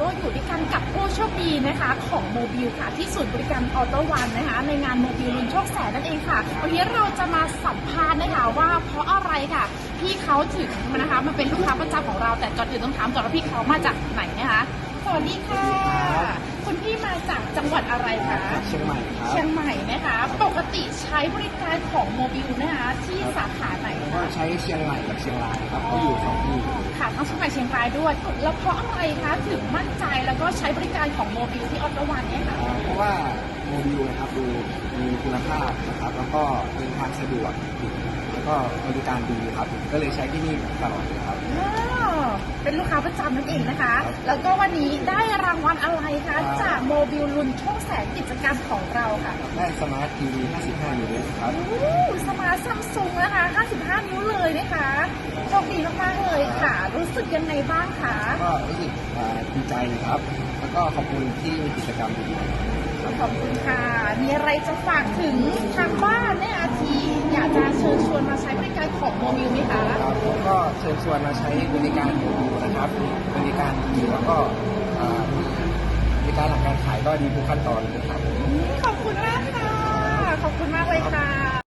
ก็อยู่ด้วยกันกับผู้โชคดีนะคะ ของโมบิลค่ะ ที่ศูนย์บริการออโต้วันนะคะ ในงานโมบิลลุนโชคแสนนั่นเองค่ะวันนี้เราจะมาสัมภาษณ์นะคะว่าเพราะอะไรค่ะพี่เขาถึงนะคะมาเป็นลูกค้าประจำของเราแต่ก่อนอื่นต้องถามก่อนว่าพี่เขามาจากไหนนะคะสวัสดีค่ะคุณพี่มาจากจังหวัดอะไรคะเชียงใหม่ครับเชียงใหม่นะคะปก ติใช้บริการของโมบิลนะคะที่สาขาไหนก็คะใช้เชียงใหม่กับเชียงรายครับก็อยู่สองที่ค่ะทั้งเชียงใหม่เชียงรายด้วย แล้วเพราะอะไรคะถึงมั่นใจแล้วก็ใช้บริการของโมบิลที่ออโตวันเนี่ยค่ะอ่าเพราะว่าโมบิลนะครับดูมีคุณภาพนะครับแล้วก็เดินทางสะดวกแล้วก็บริการดีครับ ก็เลยใช้ที่นี่ตลอดเลยครับอ้าว เป็นลูกค้าประจำนั่นเองนะคะ แล้วก็วันนี้ได้รางวัลอะไรคะครับจากโมบิลลุนโชคแสนกิจกรรมของเราค่ะได้สมาร์ททีวี55 นิ้วครับโอ้สมาร์ทซัมซุงนะคะ 55 นิ้วเลยนะคะโชคดีมากๆเลยค่ะ รู้สึกยังไงบ้างคะก็รู้สึกอ่าดีใจครับ แล้วก็ขอบคุณที่มีกิจกรรมดีๆครับขอบคุณค่ะ มีอะไรจะฝากถึงทางบ้านเนี่ยอาทีอยากจะเชิญชวนมาใช้ เชิญชวนมาใช้บริการดูนะครับบริการดีแล้วก็มีบริการหลังการขายก็ดีทุกขั้นตอนนะครับขอบคุณมาก